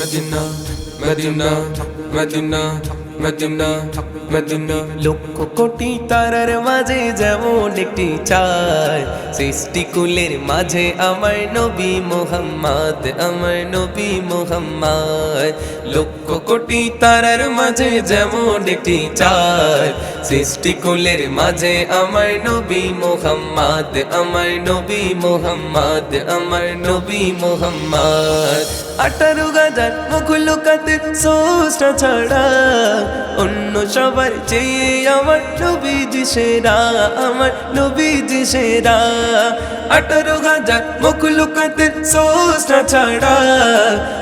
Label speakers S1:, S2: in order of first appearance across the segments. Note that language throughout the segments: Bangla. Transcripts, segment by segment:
S1: Medina Medina Medina Medina Medina
S2: লক্ষ কোটি তারার মাঝে যেমন একটি চায় সৃষ্টি কুলের মাঝে আমার নবী মোহাম্মদ আমার নবী মোহাম্মদ। লক্ষ কোটি তারার মাঝে যেমন একটি চায় সৃষ্টি কুলের মাঝে আমার নবী মোহাম্মদ আমার নবী মোহাম্মদ আমার নবী মোহাম্মদ। আঠারো গাজার মুখলুকাতে সোসটা ছাড়া। অন্য সবার চেয়ে আমার নবীজি সেরা, আমার নবীজি সেরা। আঠারো হাজার মুখলুকাতে সোসটা ছাড়া।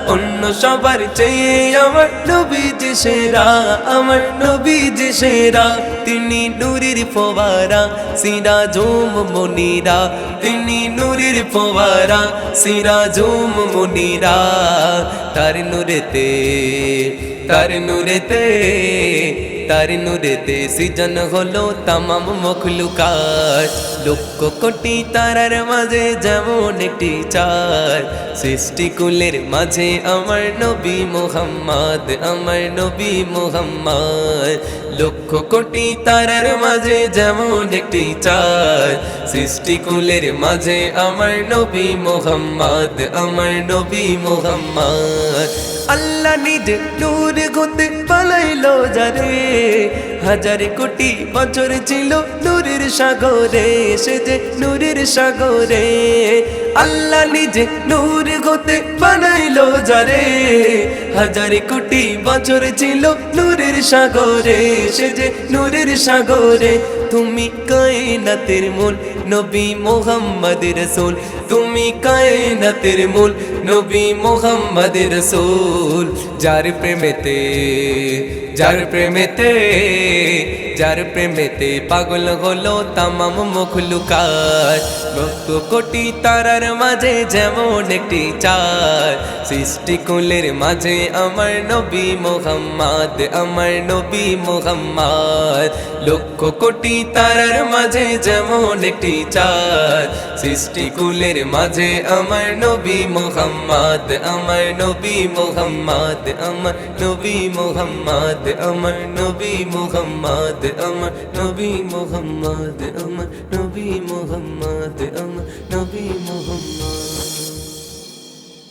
S2: অন্য সবার চেয়ে আমার নবীজি সেরা, আমার নবীজি সেরা। তিনি নুরির ফোয়ারা সিরা জুম মনিরা। তিনি নুরির ফোয়ারা সিরা জুম মনিরা। তার নুরেতে তার নুরেতে তার নুরেতে সৃজন হলো তামাম মখলুকাত। লক্ষ কোটি তারার মাঝে যেমন একটি চার সৃষ্টি কুলের মাঝে আমার নবী মোহাম্মদ, আমার নবী মোহাম্মদ। লক্ষ কোটি তারার মাঝে যেমন একটি চার সৃষ্টি কুলের মাঝে আমার নবী মোহাম্মদ, আমার নবী মোহাম্মদ। আল্লাহ নিজে নূর গতে পালাইলো যারে হাজার কোটি বছর ছিল নূরের সাগরে, সে যে নূরের সাগরে। আল্লাহ নিজে নূর গতে বানাইলো যারে হাজার কোটি বছর ছিল নূরের সাগরে, সে যে নূরের সাগরে। তুমি কায়নাতের মূল নবী মোহাম্মদ রসুল তুমি কায়নাতের মূল নবী মোহাম্মদ রসুল। যার প্রেমেতে যার প্রেমেতে যার প্রেমেতে পাগল হলো তামাম মুখলুকার ভক্ত কোটি তারার মাঝে যেমন একটি চার সৃষ্টি কুলের মাঝে আমার নবী মোহাম্মদ, আমার নবী মোহাম্মদ। লক্ষ কোটি তারার মাঝে যেমন একটি চার সৃষ্টি কুলের মাঝে আমার নবী মোহাম্মদ, আমার নবী মোহাম্মদ, আমার নবী মোহাম্মদ, আমার নবী মোহাম্মদ। আমার নবী মোহাম্মদ আমার নবী মোহাম্মদ আমার